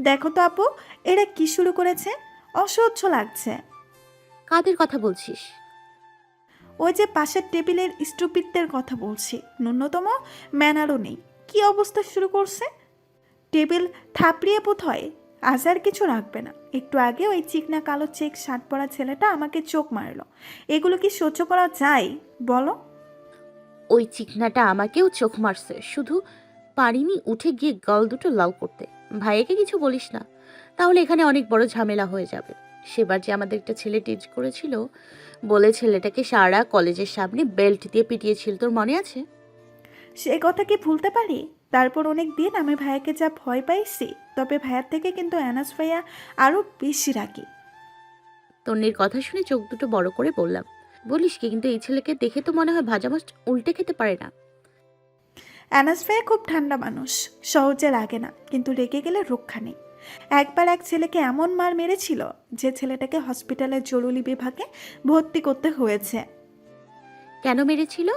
দেখো তো আপু এরা কি শুরু করেছে? অসহ্য লাগছে। কাদের কথা বলছিস? ওই যে পাশের টেবিলের স্টুপিতদের কথা বলছি। ন্যূনতম ম্যানারও নেই। কি অবস্থা শুরু করছে? টেবিল থাপড়িয়ে বোধ হয় আজ আর কিছু রাখবে না। একটু আগে ওই চিকনা কালো চেক শার্ট পরা ছেলেটা আমাকে চোখ মারলো। এগুলো কি সহ্য করা যায়? বলো। ওই চিকনাটা আমাকেও চোখ মারছে। শুধু পারিনি উঠে গিয়ে গাল দুটো লাল করতে। ভাইয়াকে কিছু বলিস না। তাহলে এখানে অনেক বড় ঝামেলা হয়ে যাবে। সেবার যে আমাদের একটা ছেলে টিচ করেছিল বলে ছেলেটাকে সারা কলেজের সামনে বেল্ট দিয়ে পিটিয়েছিল। তোর মনে আছে? সে কথা কি ভুলতে পারি? তারপর অনেক দিন আমি ভাইয়াকে যা ভয় পাইছি তবে ভাইয়ার থেকে কিন্তু অ্যানাস ভাইয়া আরও বেশি রাখি তন্নির কথা শুনে চোখ দুটো বড় করে বললাম বলিস কি কিন্তু এই ছেলেকে দেখে তো মনে হয় ভাজা মাছ উল্টে খেতে পারে না। অ্যানাস ভাইয়া খুব ঠান্ডা মানুষ সহজে লাগে না কিন্তু রেগে গেলে রক্ষা নেই। একবার এক ছেলেকে এমন মার মেরেছিল যে ছেলেটাকে হসপিটালের জরুরি বিভাগে ভর্তি করতে হয়েছে। কেন মেরেছিল?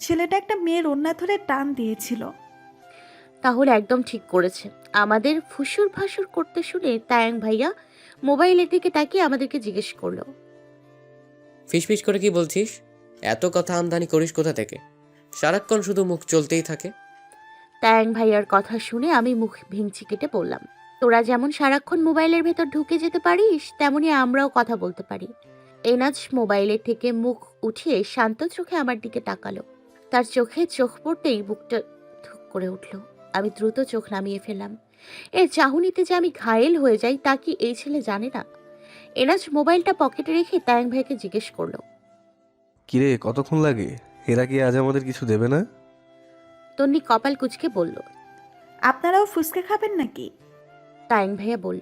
ছেলেটা একটা মেয়ের ওন্না ধরে টান দিয়েছিল। তাহলে একদম ঠিক করেছে। আমাদের ফুসুর ফাসুর করতে শুনে তায়াং ভাইয়া মোবাইলের দিকে তাকিয়ে আমাদেরকে জিজ্ঞেস করল। ফিসফিস করে কি বলছিস? এত কথা আমদানি করিস কোথা থেকে? সারাক্ষণ শুধু মুখ চলতেই থাকে। তায়াং ভাইয়ার কথা শুনে আমি মুখ ভেঙচি কেটে বললাম তোরা যেমন সারাক্ষণ মোবাইলের ভেতর ঢুকে যেতে পারিস তেমনি আমরাও কথা বলতে পারি। এনাজ মোবাইলের থেকে মুখ উঠিয়ে শান্ত চোখে আমার দিকে তাকালো। তার চোখে চোখ পড়তেই বুকটা ধুক করে উঠল। আমি দ্রুত চোখ নামিয়ে ফেললাম। এর চাহনিতে যে আমি ঘায়েল হয়ে যাই তা কি এই ছেলে জানে না? এনাজ মোবাইলটা পকেটে রেখে তায়াং ভাইকে জিজ্ঞেস করল কিরে কতক্ষণ লাগে? এরা কি আজ আমাদের কিছু দেবে না? তন্নি কপাল কুচকে বলল আপনারাও ফুসকা খাবেন নাকি? তায়াং ভাইয়া বলল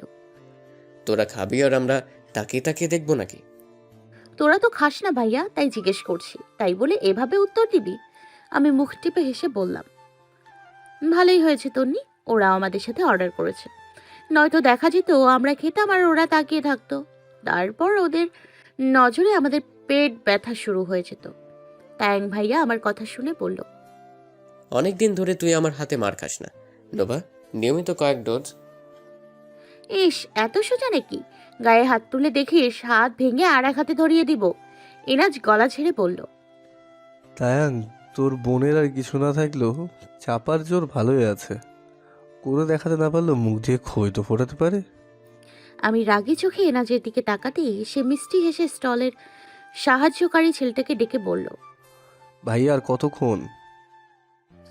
তোরা খাবি আর আমরা তাকিয়ে তাকিয়ে দেখব নাকি? তোরা তো খাস না ভাইয়া তাই জিজ্ঞেস করছি। তাই বলে এভাবে উত্তর দিবি? আমি মুখ টিপে হেসে বললাম ভালোই হয়েছে তন্নি ওরা আমাদের সাথে অর্ডার করেছে। নয়তো দেখা যেত আমরা খেতাম আর ওরা তাকিয়ে থাকতো। তারপর ওদের নজরে আমাদের পেট ব্যথা শুরু হয়ে যেত ট্যাং ভাইয়া আমার কথা শুনে বলল অনেক দিন ধরে তুই আমার হাতে মার খাস না। নোবা নিয়মিত কয়েক ডোজ। ইস এত সোজা নাকি? গায়ে হাত তুলে দেখিস হাত ভেঙে আর এক হাতে ধরিয়ে দিব। এনাজ গলা ছেড়ে বলল তায়াং তোর বোনের আর কিছু না থাকলেও চাপার জোর ভালোই আছে। করে দেখাতে না পারলেও মুখ দিয়ে খই তো ফোটাতে পারে। আমি রাগী চোখে এনাজের দিকে তাকাতেই সে মিষ্টি হেসে স্টলের সাহায্যকারী ছেলেটাকে ডেকে বলল ভাই আর কতক্ষণ?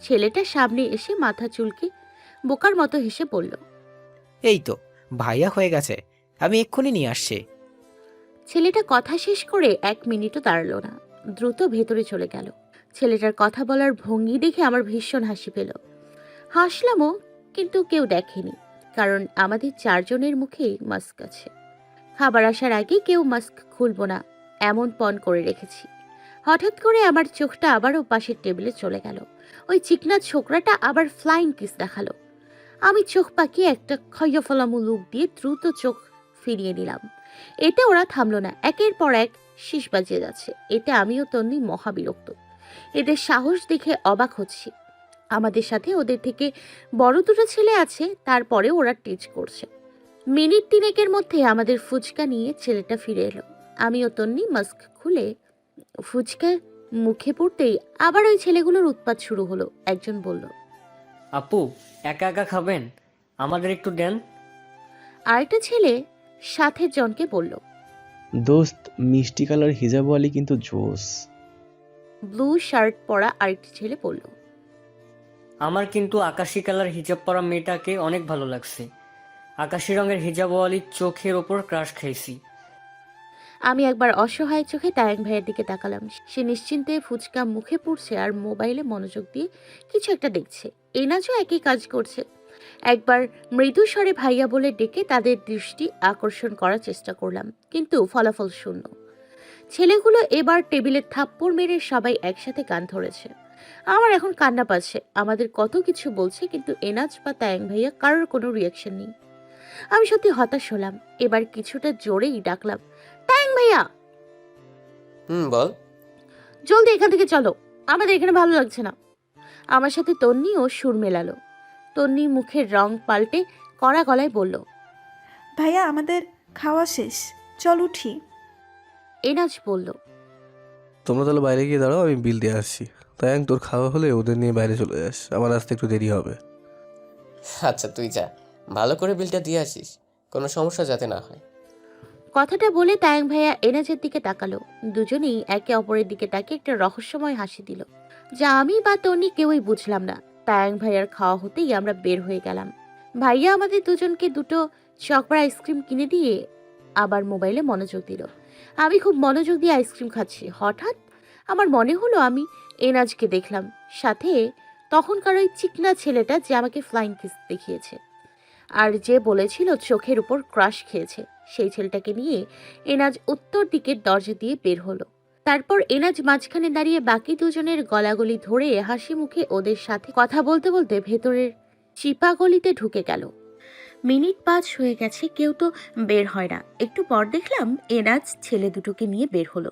ছেলেটা সামনে এসে মাথা চুলকে বোকার মতো হেসে বলল এই তো ভাইয়া হয়ে গেছে আমি এক্ষুনি নিয়ে আসছি। ছেলেটা কথা শেষ করে এক মিনিটও দাঁড়াল না দ্রুত ভেতরে চলে গেল। ছেলেটার কথা বলার ভঙ্গি দেখে আমার ভীষণ হাসি পেল। হাসলামও কিন্তু কেউ দেখেনি কারণ আমাদের চারজনের মুখেই মাস্ক আছে। খাবার আসার আগে কেউ মাস্ক খুলবো না এমন পণ করে রেখেছি। হঠাৎ করে আমার চোখটা আবারও পাশের টেবিলে চলে গেল। ওই চিকনা ছোকরাটা আবার ফ্লাইং কিস দেখাল। আমি চোখ পাকিয়ে একটা ক্ষয়ফলামু লুক দিয়ে দ্রুত চোখ ফিরিয়ে নিলাম। এতে ওরা থামলো না। একের পর এক শীষ বাজিয়ে যাচ্ছে। এতে আমিও তন্নি মহাবিরক্ত। এদের সাহস দেখে অবাক হচ্ছি। আমাদের সাথে ওদের থেকে বড় দুটো ছেলে আছে তারপরে ওরা টিচ করছে। মিনিট তিনেকের মধ্যে আমাদের ফুচকা নিয়ে ছেলেটা ফিরে এলো। আমিও তন্নি মাস্ক খুলে ফুচকা মুখে পড়তেই আবার ওই ছেলেগুলোর উৎপাত শুরু হলো একজন বলল। আপু একা একা খাবেন? আমাদের একটু দেন। আরেকটা ছেলে সাথে জনকে বলল দোস্ত মিষ্টি কালার হিজাবওয়ালি কিন্তু জোস। ব্লু শার্ট পরা আরেকটি ছেলে বলল আমার কিন্তু আকাশি কালার হিজাব পরা মেয়েটাকে অনেক ভালো লাগছে। আকাশি রঙের হিজাবওয়ালির চোখের ওপর ক্রাশ খাইছি। আমি একবার অসহায় চোখে তায়াং ভাইয়ের দিকে তাকালাম। সে নিশ্চিন্তে ফুচকা মুখে পড়ছে আর মোবাইলে মনোযোগ দিয়ে কিছু একটা দেখছে। এনাজও একই কাজ করছে। একবার মৃদু স্বরে ভাইয়া বলে ডেকে তাদের দৃষ্টি আকর্ষণ করার চেষ্টা করলাম, কিন্তু ফলাফল শূন্য। ছেলেগুলো এবার টেবিলে থাপ্পড় মেরে সবাই একসাথে গান ধরেছে। আমার এখন কান্না পাচ্ছে, আমাদের কত কিছু বলছে, কিন্তু এনাজ বা তায়াং ভাইয়া কারোর কোনো রিয়াকশন নেই। আমি সত্যি হতাশ হলাম, এবার কিছুটা জোরেই ডাকলাম ভাইয়া। হুম বল। জলদি এখান থেকে চলো। আমাদের এখানে ভালো লাগছে না। আমার সাথে তন্নিও সুর মেলালো। তন্নি মুখের রং পাল্টে কড়া গলায় বলল ভাইয়া আমাদের খাওয়া শেষ। চল উঠি। এনাজ বলল তোমরা তাহলে বাইরে গিয়ে দাঁড়াও আমি বিল দিয়ে আসছি। তায়াং তোর খাওয়া হলে ওদের নিয়ে বাইরে চলে যাস। আমার আসতে একটু দেরি হবে। আচ্ছা তুই যা। ভালো করে বিলটা দিয়ে আসিস। কোনো সমস্যা যাতে না হয়। কথাটা বলে তায়াং ভাইয়া এনাজের দিকে তাকালো। দুজনেই একে অপরের দিকে তাকিয়ে একটা রহস্যময় হাসি দিল। যা আমি বা তনি কেউই বুঝলাম না। তায়াং ভাইয়ার খাওয়া হতেই আমরা বের হয়ে গেলাম। ভাইয়া আমাদের দুজনকে দুটো চকরা আইসক্রিম কিনে দিয়ে আবার মোবাইলে মনোযোগ দিল। আমি খুব মনোযোগ দিয়ে আইসক্রিম খাচ্ছি। হঠাৎ আমার মনে হলো আমি এনাজকে দেখলাম। সাথে তখনকার ওই চিকনা ছেলেটা যে আমাকে ফ্লাইং কিস দেখিয়েছে। আর যে বলেছিল চোখের উপর ক্রাশ খেয়েছে, সেই ছেলেটাকে নিয়ে এনাজ উত্তর দিকের দরজা দিয়ে বের হলো। তারপর এনাজ মাঝখানে দাঁড়িয়ে বাকি দুজনের গলাগলি ধরে হাসি মুখে ওদের সাথে কথা বলতে বলতে ভেতরের চিপা গলিতে ঢুকে গেল। মিনিট পাঁচ হয়ে গেছে, কেউ তো বের হয় না। একটু পর দেখলাম এনাজ ছেলে দুটোকে নিয়ে বের হলো।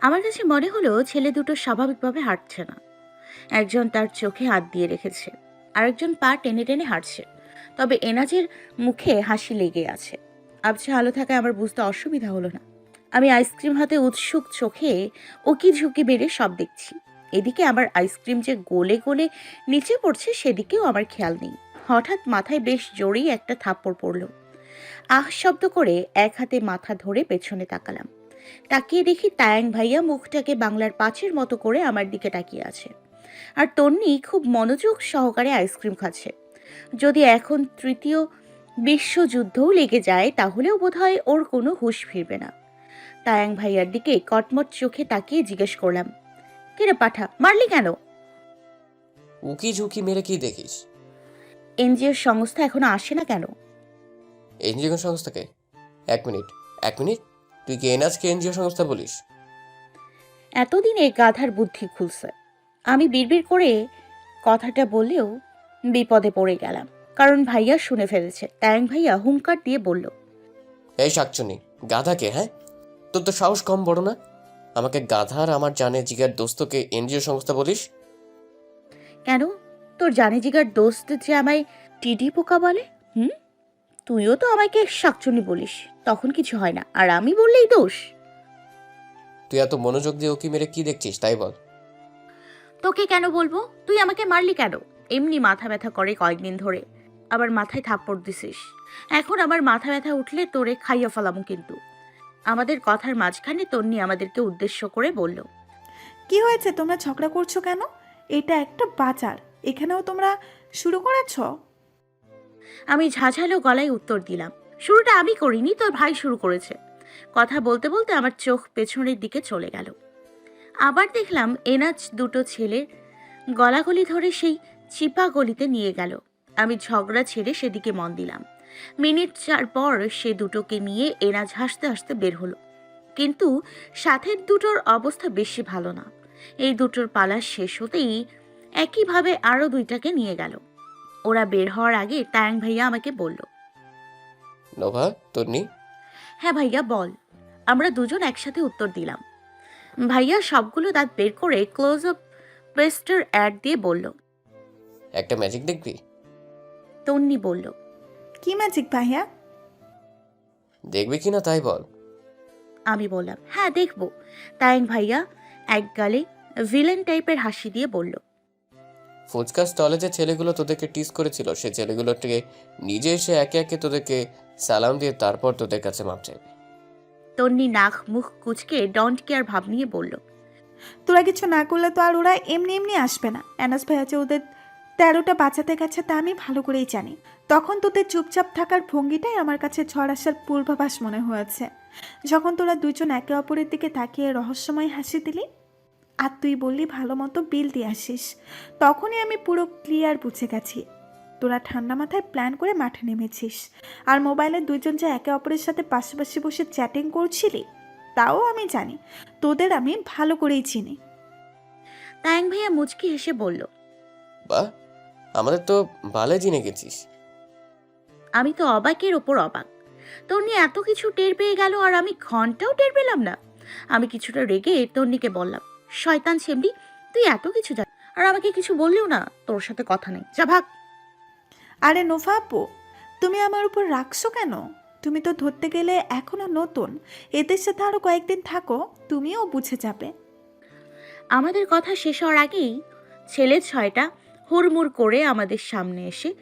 আমার কাছে মনে হলো ছেলে দুটো স্বাভাবিকভাবে হাঁটছে না। একজন তার চোখে হাত দিয়ে রেখেছে, আরেকজন পা টেনে টেনে হাঁটছে। তবে এনাজের মুখে হাসি লেগে আছে। আবছা আলো থাকায় আমার বুঝতে অসুবিধা হলো না। আমি আইসক্রিম হাতে উৎসুক চোখে ওকি ঝুঁকি বেড়ে সব দেখছি। এদিকে আমার আইসক্রিম যে গোলে গোলে নিচে পড়ছে সেদিকেও আমার খেয়াল নেই। হঠাৎ মাথায় বেশ জোরেই একটা থাপ্পড় পড়ল। আহ শব্দ করে এক হাতে মাথা ধরে পেছনে তাকালাম। তাকিয়ে দেখি তায়াং ভাইয়া মুখটাকে বাংলার পাঁচের মতো করে আমার দিকে তাকিয়ে আছে। আর তন্নি খুব মনোযোগ সহকারে আইসক্রিম খাচ্ছে। যদি এখন তৃতীয় বিশ্বযুদ্ধও লেগে যায় তাহলেও বোধহয় ওর কোনো হুঁশ ফিরবে না। তায়াং ভাইয়ার দিকে কটমট চোখে তাকিয়ে জিজ্ঞেস করলাম কিরে পাঠা মারলি কেন? উকি ঝুঁকি মেরে কি দেখিস? এনজিওর সংস্থা এখনও আসে না কেন? এনজিও সংস্থাকে এক মিনিট এক মিনিট তুই কি এনআজকে এনজিও সংস্থা বলিস? এতদিনে গাধার বুদ্ধি খুলছে। আমি বিড়বিড় করে কথাটা বললেও বিপদে পড়ে গেলাম। কারণ ভাইয়া শুনে ফেলেছে। তায়াং ভাইয়া হুঙ্কার দিয়ে বলল এই শাকচুনি গাধাকে হ্যাঁ? তোর তো সাহস কম বড় না? আমাকে গাধার আমার জানে জিগার দোস্তকে এনজিও সংস্থা বলিস? কেন? তোর জানে জিগার দোস্ত যে আমায় টিডি পোকা বলে? হুম? তুইও তো আমাকে শাকচুনি বলিস। তখন কিছু হয় না। আর আমি বললেই দোষ। তুই এত মনোযোগ দিয়ে উকি মেরে কি দেখছিস তাই বল। তোকে কেন বলব? তুই আমাকে মারলি কেন? এমনি মাথা ব্যথা করে কয়েকদিন ধরে। আবার মাথায় থাপ্পড় দিছিস। এখন আমার মাথা ব্যথা উঠলে তোরে খাইয়া ফেলামু কিন্তু। আমাদের কথার মাঝখানে তন্নি আমাদেরকে উদ্দেশ্য করে বলল কি হয়েছে? তোমরা ঝগড়া করছ কেন? এটা একটা বাজার। এখানেও তোমরা শুরু করেছ? আমি ঝাঝালো গলায় উত্তর দিলাম শুরুটা আমি করিনি তোর ভাই শুরু করেছে। কথা বলতে বলতে আমার চোখ পেছনের দিকে চলে গেল। আবার দেখলাম এনাজ দুটো ছেলের গলাগলি ধরে সেই চিপা গলিতে নিয়ে গেল। আমি ঝগড়া ছেড়ে সেদিকে মন দিলাম। মিনিট চার পর সে দুটোকে নিয়ে এনাজ হাসতে হাসতে বের হলো। কিন্তু সাথের দুটোর অবস্থা বেশি ভালো না। এই দুটোর পালা শেষ হতেই একইভাবে আরও দুইটাকে নিয়ে গেল। ওরা বের হওয়ার আগে তায়াং ভাইয়া আমাকে বলল নোভা তন্নি? হ্যাঁ ভাইয়া বল। আমরা দুজন একসাথে উত্তর দিলাম। ভাইয়া সবগুলো দাঁত বের করে ক্লোজ আপ পেস্টার অ্যাড দিয়ে বলল একটা ম্যাজিক দেখবি? তন্নি বলল কি ম্যাজিক ভাইয়া? দেখবি কি না তাই বল। আমি বললাম হ্যাঁ দেখব। তায়াং ভাইয়া এক গালে ভিলেন টাইপের হাসি দিয়ে বলল ফুচকা স্টলে যে ছেলেগুলো তোদেরকে টিস করেছিল সে ছেলেগুলোকে নিজে এসে একে একে তোদেরকে সালাম দিয়ে তারপর তোদের কাছে মাপ চাইবে। তন্নি নাক মুখ কুচকে ডন্ট কেয়ার ভাব নিয়ে বলল তোরা কিছু না করলে তো আর ওরা এমনি এমনি আসবে না। অ্যানাস ভাইয়া যে ওদের তেরোটা বাঁচাতে গেছে তা আমি ভালো করেই জানি। তখন তোদের চুপচাপ থাকার ভঙ্গিটাই আমার কাছে ঝড় আসার পূর্বাভাস মনে হয়েছে। যখন তোরা দুজন একে অপরের দিকে তাকিয়ে রহস্যময় হাসি দিলি আর তুই বললি ভালো মতো বিল দিয়ে আসিস তখনই আমি পুরো ক্লিয়ার বুঝে গেছি। তোরা ঠান্ডা মাথায় প্ল্যান করে মাঠে নেমেছিস আর মোবাইলে দুইজন যে একে অপরের সাথে পাশাপাশি বসে চ্যাটিং করছিলি তাও আমি জানি তোদের আমি ভালো করেই চিনি। তায়াং ভাইয়া মুচকি হেসে বলল বা আমাদের তো ভালো জিনে গেছিস। আমি তো অবাকের ওপর অবাক। তন্নি এত কিছু টের পেয়ে গেল আর আমি ঘন্টাও টের পেলাম না। আমি কিছুটা রেগে তন্নিকে বললাম শয়তান ছেমডি তুই এত কিছু জান আর আমাকে কিছু বললেও না তোর সাথে কথা নেই। যা ভাগ। আরে নোফা আপু তুমি আমার উপর রাখছো কেন? তুমি তো ধরতে গেলে এখনও নতুন। এদের সাথে আরও কয়েকদিন থাকো তুমিও বুঝে যাবে। আমাদের কথা শেষ হওয়ার আগেই ছেলে ছয়টা হুড়মুড় করে আমাদের সামনে এসে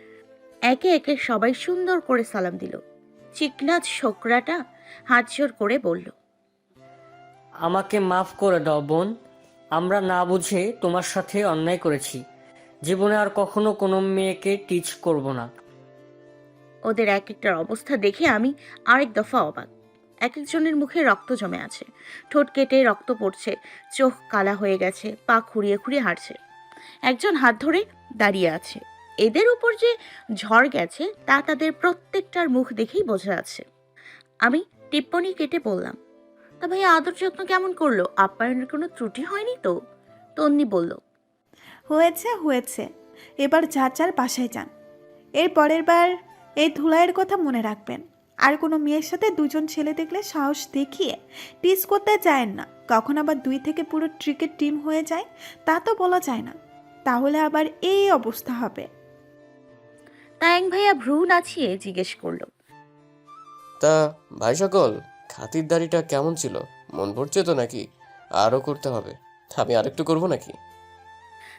একে একে সবাই সুন্দর করে সালাম দিল। চিকনাথ ছোকরাটা হাতজোর করে বলল আমাকে মাফ করে দাও বোন। আমরা না বুঝে তোমার সাথে অন্যায় করেছি। জীবনে আর কখনো কোনো মেয়েকে টিচ করব না। ওদের এক একটার অবস্থা দেখে আমি আরেক দফা অবাক। এক একজনের মুখে রক্ত জমে আছে। ঠোঁট কেটে রক্ত পড়ছে চোখ কালা হয়ে গেছে পা খুঁড়িয়ে খুঁড়িয়ে হাঁটছে। একজন হাত ধরে দাঁড়িয়ে আছে। এদের উপর যে ঝড় গেছে, তা তাদের প্রত্যেকটার মুখ দেখেই বোঝা যাচ্ছে। আমি টিপ্পনি কেটে বললাম, তা ভাই আদর যত্ন কেমন করল? আপ্যায়নের কোনো ত্রুটি হয়নি তো? তন্নি বলল, হয়েছে হয়েছে। এবার যার যার বাসায় যান। এর পরের বার এই ধুলাইয়ের কথা মনে রাখবেন। আর কোনো মেয়ের সাথে দুজন ছেলে দেখলে সাহস দেখিয়ে টিস করতে চায়েন না। কখন আবার দুই থেকে পুরো ক্রিকেট টিম হয়ে যায়, তা তো বলা যায় না। তাহলে আবার এই অবস্থা হবে। তায়াং ভাইয়া ভ্রু নাচিয়ে জিজ্ঞেস করল। তা ভাই সকল খাতিরদারিটা কেমন ছিল? মন পড়ছে তো নাকি? আরও করতে হবে। আমি আরেকটু করব নাকি?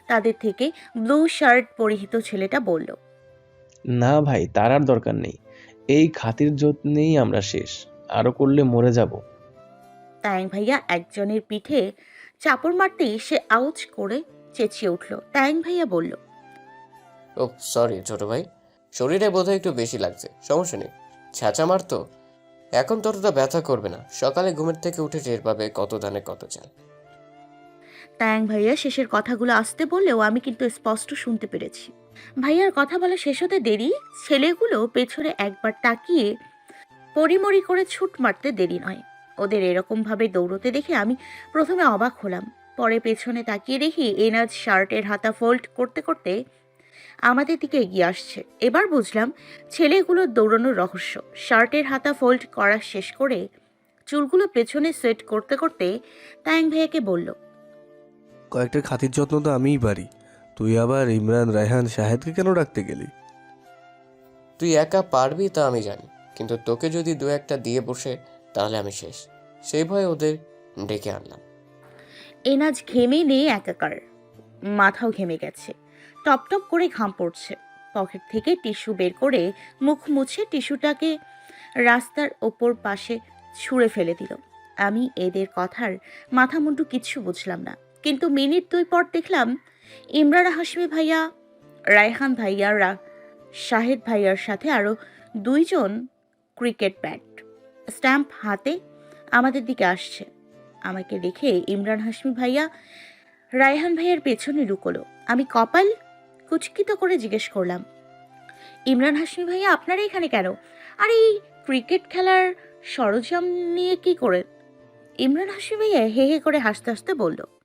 তাদের থেকে ব্লু শার্ট পরিহিত ছেলেটা বলল। না ভাই তার আর দরকার নেই। এই খাতির যত্নেই আমরা শেষ। আরও করলে মরে যাব। তায়াং ভাইয়া একজনের পিঠে চাপড় মারতেই সে আউচ করে চেঁচিয়ে উঠল। তায়াং ভাইয়া বলল ও সরি ছোট ভাই। শরীরে বোধহয় একটু বেশি লাগছে সমস্যা নেই। ছ্যাঁচা মার তো। এখন ততটা ব্যথা করবে না। সকালে ঘুমের থেকে উঠে টের পাবে কত ধানে কত চাল। তায়াং ভাইয়া শেষের কথাগুলো আসতে বললেও আমি কিন্তু স্পষ্ট শুনতে পেরেছি। ভাইয়ার কথা বলা শেষ হতে দেরি ছেলেগুলো পেছনে একবার তাকিয়ে পরিমরি করে ছুট মারতে দেরি নয়। ওদের এরকম ভাবে দৌড়তে দেখে আমি প্রথমে অবাক হলাম। পরে পেছনে তাকিয়ে দেখি এনাজ শার্টের হাতা ফোল্ড করতে করতে আমাদের দিকে এগিয়ে আসছে। এবার বুঝলাম ছেলেগুলোর দৌড়ানোর রহস্য। শার্টের হাতা ফোল্ড করা শেষ করে চুলগুলো পেছনে সেট করতে করতে তায়াং ভাইয়াকে বলল কয়েকটা খাতির যত্ন তো আমিই পারি। তুই আবার ইমরান রায়হান শাহেদকে কেন ডাকতে গেলি? তুই একা পারবি তা আমি জানি কিন্তু তোকে যদি দু একটা দিয়ে বসে তাহলে আমি শেষ। সেই ভয়ে ওদের ডেকে আনলাম। এনাজ ঘেমে নিয়ে একাকার। মাথাও ঘেমে গেছে। টপ টপ করে ঘাম পড়ছে। পকেট থেকে টিস্যু বের করে মুখ মুছে টিস্যুটাকে রাস্তার ওপর পাশে ছুঁড়ে ফেলে দিল। আমি এদের কথার মাথা মুন্ডু কিচ্ছু বুঝলাম না। কিন্তু মিনিট দুই পর দেখলাম, ইমরান হাসমি ভাইয়া, রায়হান ভাইয়া, রা, শাহেদ ভাইয়ার সাথে আরও দুইজন ক্রিকেট ব্যাট স্ট্যাম্প হাতে আমাদের দিকে আসছে। আমাকে দেখে ইমরান হাসমি ভাইয়া রায়হান ভাইয়ের পেছনে লুকোলো। আমি কপাল কুচকিত করে জিজ্ঞেস করলাম, ইমরান হাসমি ভাইয়া, আপনারা এখানে কেন? আর, এই ক্রিকেট খেলার সরঞ্জাম নিয়ে কি করেন ইমরান হাসমি ভাইয়া হে হে করে হাসতে হাসতে বলল